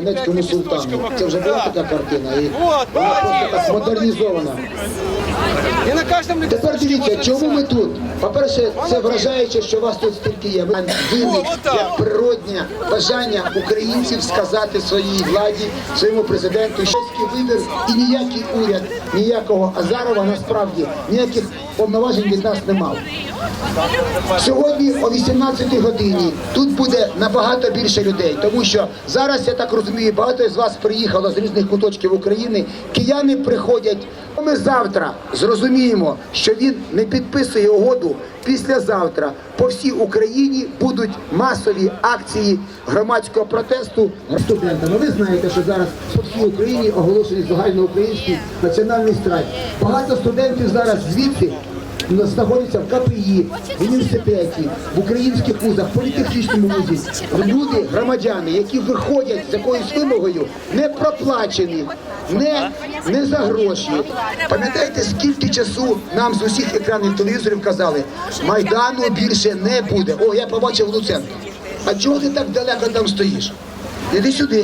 Донецькому султану. Це вже була така картина. І Вот, вона просто так модернізована. И на каждом Тепер дивіться, чому ми тут? По-перше, це вражаюче, що вас тут стільки є. Виник як природнє бажання українців сказати своїй владі, своєму президенту, що вибір і ніякий уряд, ніякого Азарова насправді ніяких повноважень від нас не мав. Сьогодні о 18 годині тут буде набагато більше людей, тому що зараз я так розумію, багато з вас приїхало з різних куточків України. Кияни приходять. Ми завтра зрозуміємо, що він не підписує угоду. Післязавтра по всій Україні будуть масові акції громадського протесту студентами. Ви знаєте, що зараз по всій Україні оголошений загальноукраїнський національний страйк. Багато студентів зараз звідси знаходяться в КПІ, в університеті, в українських вузах, в політехнічному вузі. Люди, громадяни, які виходять з якоюсь вимогою, не проплачені, не, не за гроші. Пам'ятаєте, скільки часу нам з усіх екранів телевізорів казали, Майдану більше не буде. О, я побачив Луценка. А чого ти так далеко там стоїш? Іди сюди.